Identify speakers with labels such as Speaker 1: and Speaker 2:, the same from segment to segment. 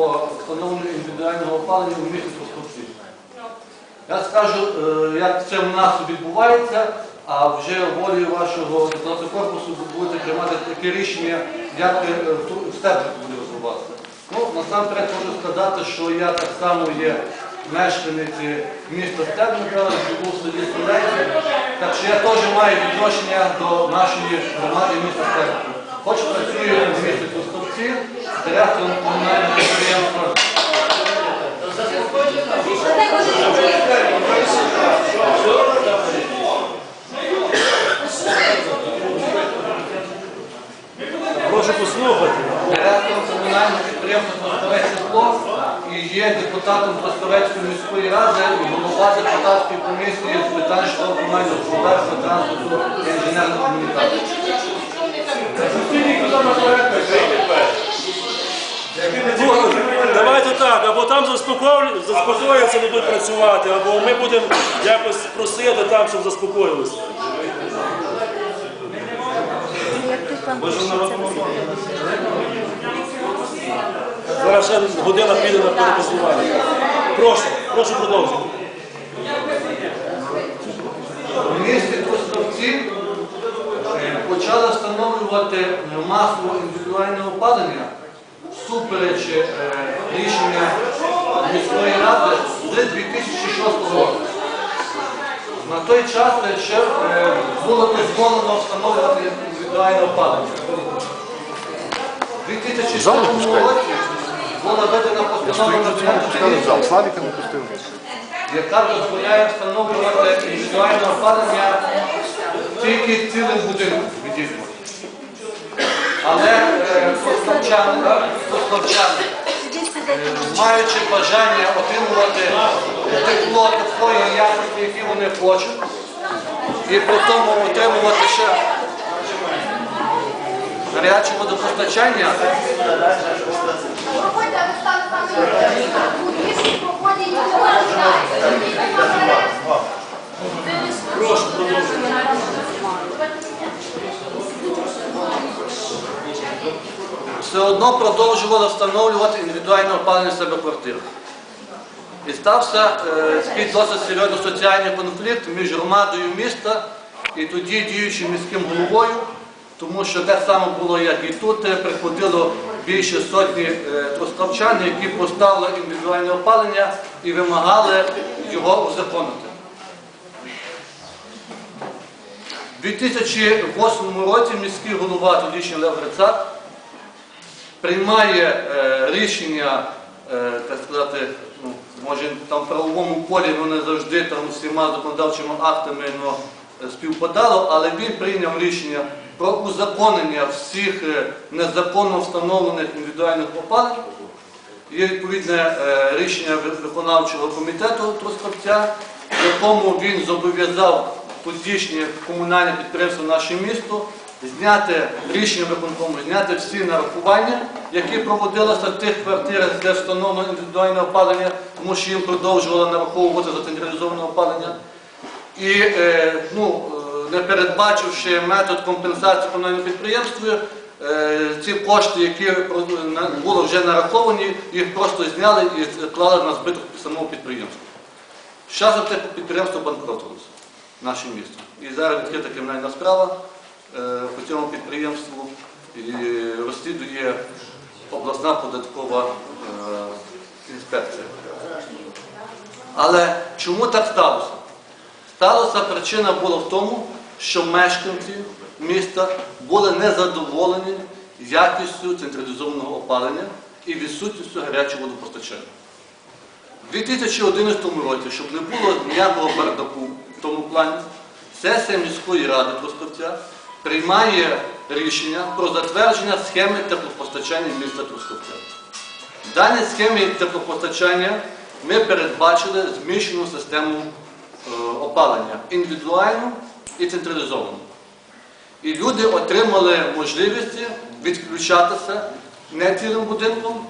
Speaker 1: по встановленню індивідуального опалення у місті Трускавці. Я скажу, е, як це в нас відбувається, а вже волею вашого корпусу будете приймати таке рішення, як е, в буде розвиватися. Ну, насамперед можу сказати, що я так само є мешканець міста Стебника, живу в селі Солейці, так що я теж маю відношення до нашої громади міста Стебника. Хоч працюю в місті Трускавці, директором комунального підприємства.
Speaker 2: Прошу послухати.
Speaker 1: директором комунального підприємства Трускавець тепло і є депутатом Трускавецької міської ради і голова депутатської комісії з питань житлово комунального господарства, транспорту і інженерної комунікації.
Speaker 2: Давайте так, або там заспокоїться, не будуть працювати, або ми будемо якось просити там, щоб заспокоїлися.
Speaker 3: Як ти там
Speaker 2: Зараз ще година піде на перепасування. Прошу, прошу продовжити.
Speaker 1: У місті е, почали встановлювати масово індивідуальне опалення всупереч е, рішення міської ради з 2006 року. На той час ще було дозволено встановлювати індивідуальне опалення. У 2007 році була видана постанова
Speaker 4: пустив.
Speaker 1: яка дозволяє встановлювати індивідуальне опалення тільки цілим будинком відділено. Але е, е, маючи бажання отримувати тепло такої якості, які вони хочуть, і тому отримувати ще гаряче водопостачання,
Speaker 5: Проходьте, а
Speaker 1: все одно продовжували встановлювати індивідуальне опалення себе в квартирах. І стався е, досить серйозний соціальний конфлікт між громадою міста і тоді діючим міським головою, тому що так само було, як і тут, е, приходило більше сотні е, які поставили індивідуальне опалення і вимагали його узаконити. У 2008 році міський голова тодішній Лев Грицак приймає е, рішення, е, так сказати, ну, може там в правовому полі воно не завжди там всіма законодавчими актами ну, співпадало, але він прийняв рішення про узаконення всіх е, незаконно встановлених індивідуальних опалень. Є відповідне е, рішення виконавчого комітету Трускавця, в якому він зобов'язав тодішнє комунальне підприємство наше місто зняти рішення виконкому, зняти всі нарахування, які проводилися в тих квартирах, де встановлено індивідуальне опалення, тому що їм продовжували нараховувати за централізоване опалення. І е, ну, е, не передбачивши метод компенсації комунальному підприємству, е, ці кошти, які були вже нараховані, їх просто зняли і клали на збиток самого підприємства. З часом це підприємство банкротилося, наше місто. І зараз відкрита кримінальна справа е, по цьому підприємству розслідує обласна податкова е, інспекція. Але чому так сталося? Сталося причина була в тому, що мешканці міста були незадоволені якістю централізованого опалення і відсутністю гарячого водопостачання. У 2011 році, щоб не було ніякого бардаку тому плані, сесія міської ради Трускавця приймає рішення про затвердження схеми теплопостачання міста Трускавця. В даній схемі теплопостачання ми передбачили змішану систему е, опалення індивідуальну і централізовану. І люди отримали можливість відключатися не цілим будинком,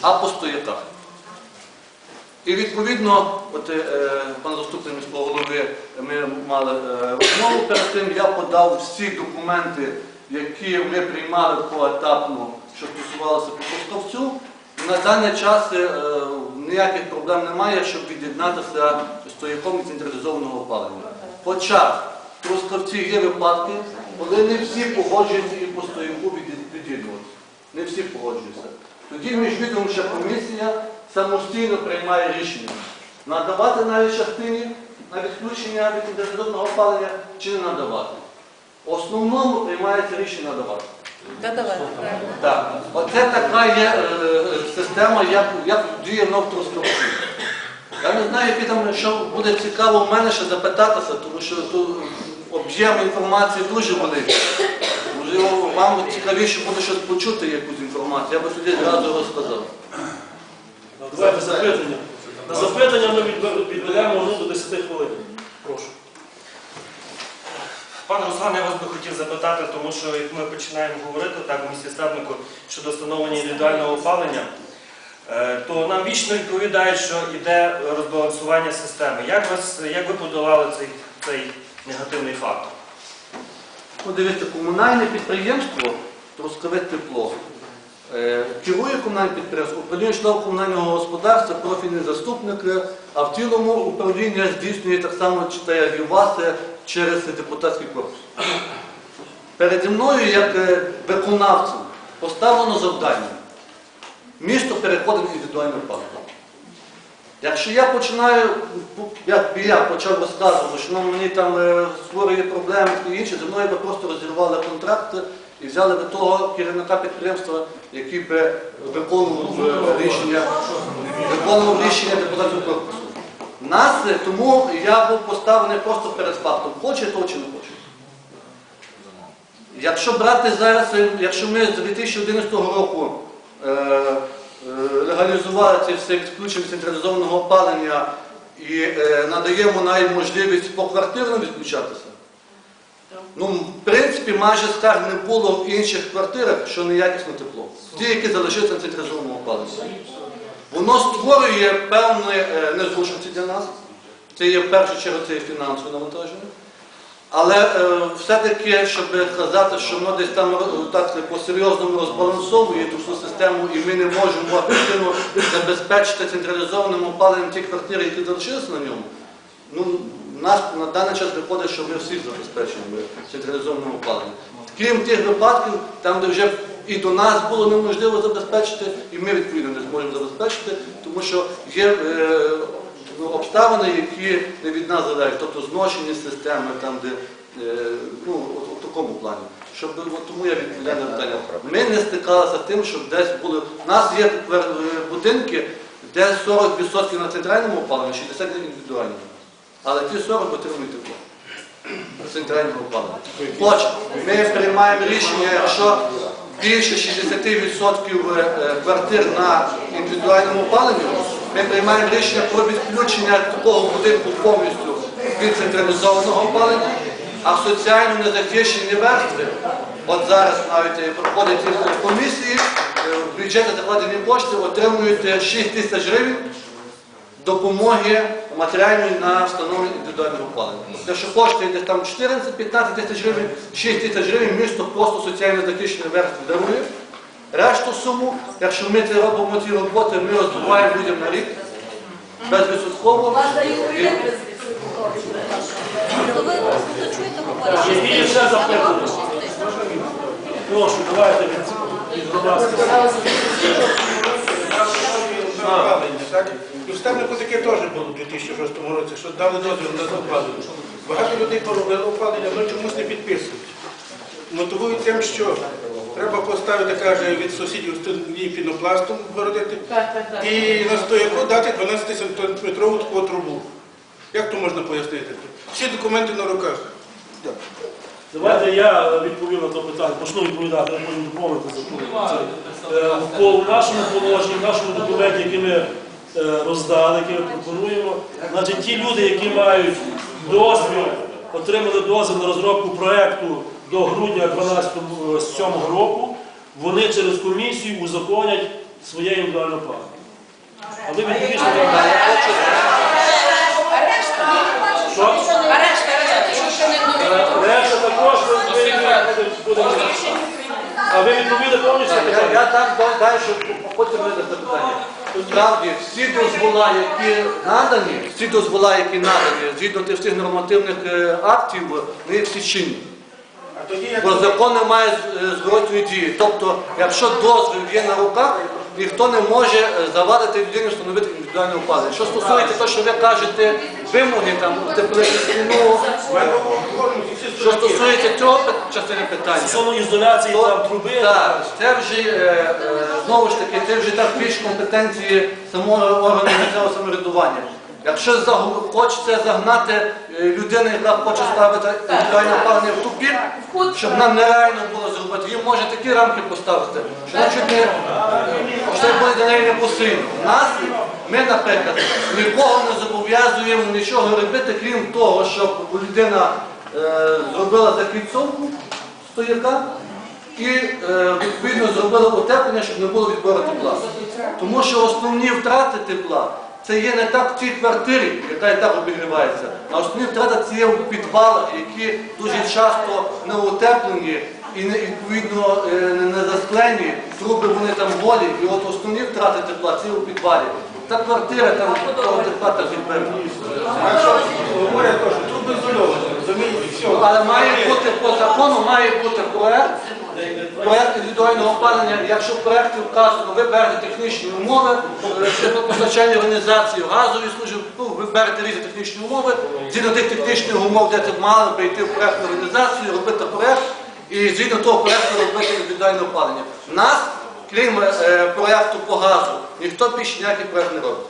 Speaker 1: а по стояках. І відповідно, от е, пан заступник міського голови, ми мали е, розмову перед тим, я подав всі документи, які ми приймали поетапно, що стосувалося по Трускавцю, на даний час е, ніяких проблем немає, щоб від'єднатися стояком централізованого опалення. Хоча в Трускавці є випадки, коли не всі погоджуються і по стояку від'єд- від'єднуватися. Не всі погоджуються. Тоді міжвідомча комісія самостійно приймає рішення надавати навіть частині на відключення від централізованого опалення чи не надавати. В основному приймається рішення надавати. Так. Оце така є е, система, як, як діє в. Я не знаю, які там, що буде цікаво в мене ще запитатися, тому що тут об'єм інформації дуже великий. Можливо, вам цікавіше буде щось почути якусь інформацію, я би тоді зразу розказав.
Speaker 2: Давайте запитання. На запитання ми відве- відведемо ну, до 10 хвилин. Прошу.
Speaker 4: Пане Руслан, я вас би хотів запитати, тому що як ми починаємо говорити так у місті Стебнику щодо встановлення індивідуального опалення, е, то нам вічно відповідають, що йде розбалансування системи. Як, вас, як ви подолали цей, цей негативний фактор?
Speaker 1: Ну, дивіться, комунальне підприємство Трускавець тепло. Е, Керує комунальне підприємство, управління житлового комунального господарства, профільний заступник, е, а в цілому управління здійснює так само читає ЮВАСи через депутатський корпус. Переді мною, як е, виконавцем, поставлено завдання. Місто переходить в індивідуальне опалення. Якщо я починаю, як я почав розказувати, що ну, мені там е, створює проблеми і інше, зі мною би просто розірвали контракт і взяли би того керівника підприємства, який би виконував е, рішення, виконував рішення депутатів корпусу. Нас, е, тому я був поставлений просто перед фактом, хоче то чи не хоче. Якщо брати зараз, якщо ми з 2011 року легалізували це все відключення централізованого опалення і е, надаємо навіть можливість поквартирно відключатися, ну, в принципі, майже скарг не було в інших квартирах, що неякісне тепло. Ті, які залишилися на централізованому опаленні. Воно створює певні е, незручності для нас. Це є в першу чергу це є фінансове навантаження. Але е, все-таки, щоб казати, що воно десь там е, так по-серйозному розбалансовує ту всю систему, і ми не можемо ефективно забезпечити централізованим опаленням ті квартири, які залишилися на ньому, ну, нас на даний час виходить, що ми всіх забезпечуємо централізованим опаленням. Крім тих випадків, там, де вже і до нас було неможливо забезпечити, і ми відповідно не зможемо забезпечити, тому що є е, ну, обставини, які не від нас залежать, тобто зношені системи, там, де е, ну, от, в такому плані. Щоб, от, тому я відповідаю на питання. Ми не стикалися з тим, щоб десь були. У нас є е, будинки, де 40% на центральному опаленні, 60% на індивідуальному. Але ті 40 отримують тепло. Центрального опалення. Хоч ми приймаємо рішення, якщо більше 60% е, квартир на індивідуальному опаленні, ми приймаємо рішення про відключення такого будинку повністю від централізованого опалення, а соціально незахищені верстви, от зараз навіть е, проходять комісії, е, в бюджеті закладені кошти, отримують е, 6 тисяч гривень допомоги матеріальної на встановлення індивідуального опалення. Якщо коштує десь там 14-15 тисяч гривень, 6 тисяч гривень місто просто соціально захищені верстви дарує. Решту суму, якщо ми це робимо ці роботи, ми розбиваємо людям на рік безвідсотково.
Speaker 2: Які ще запитання? Прошу, давайте від?
Speaker 6: І в таке теж було у 2006 році, що дали дозвіл на опалення. Багато людей поробили опалення, але чомусь не підписують. Мотивують тим, що треба поставити, каже, від сусідів стіні пінопластом вгородити і на стояку дати 12 сантиметрову таку трубу. Як то можна пояснити? Всі документи на руках.
Speaker 2: Давайте я е, відповім на це питання, почну відповідати, потім доповнити за Е, По нашому положенні, в нашому документі, який ми е, роздали, який ми пропонуємо, значить ті люди, які мають дозвіл, отримали дозвіл на розробку проекту до грудня 2007 року, вони через комісію узаконять своє індивідуальне право. А ви відповісти? Що? Решта також ми будемо. А ви відповіли повністю
Speaker 1: Я,
Speaker 2: питання?
Speaker 1: я так далі, потім видати питання. Справді, всі дозвола, які надані, всі дозвола, які надані, згідно тих всіх нормативних е, актів, вони всі чинні. Бо закон не має е, дії. Тобто, якщо дозвіл є на руках, ніхто не може е, завадити людині встановити індивідуальне опалення. Що стосується того, що ви кажете, вимоги там стіну, що стосується цього частини питання.
Speaker 2: Стосовно ізоляції
Speaker 1: То-
Speaker 2: там труби.
Speaker 1: Так, це вже е, е, знову ж таки, це вже так більш компетенції самого органу місцевого самоврядування. Якщо хочеться загнати е, людину, яка хоче ставити індивідуальне опалення в тупік, щоб нам нереально було зробити, їм може такі рамки поставити, що вона чуть не що буде для неї непосильно. Нас ми, наприклад, нікого не зобов'язуємо нічого робити, крім того, щоб людина е, зробила закільцовку стояка і е, відповідно зробила утеплення, щоб не було відбору тепла. Тому що основні втрати тепла це є не так в цій квартирі, яка і так обігрівається, а основні втрати це є в підвалах, які дуже часто не утеплені і не, відповідно е, не засклені, труби вони там голі, і от основні втрати тепла це є у підвалі. Та квартира там так відберуть.
Speaker 6: Труби ізольовані, розумієте, все.
Speaker 1: Але має бути по закону, має бути проект, проект індивідуального опалення. Якщо в проекті вказано, ви берете технічні умови, е, постачання організації газові служби, ну, ви берете різні технічні умови, згідно тих технічних умов, де це мали би йти в проектну організацію, робити проект і згідно того проекту робити індивідуальне опалення. Нас, крім е, проекту по газу, ніхто більше ніякий проект не робить.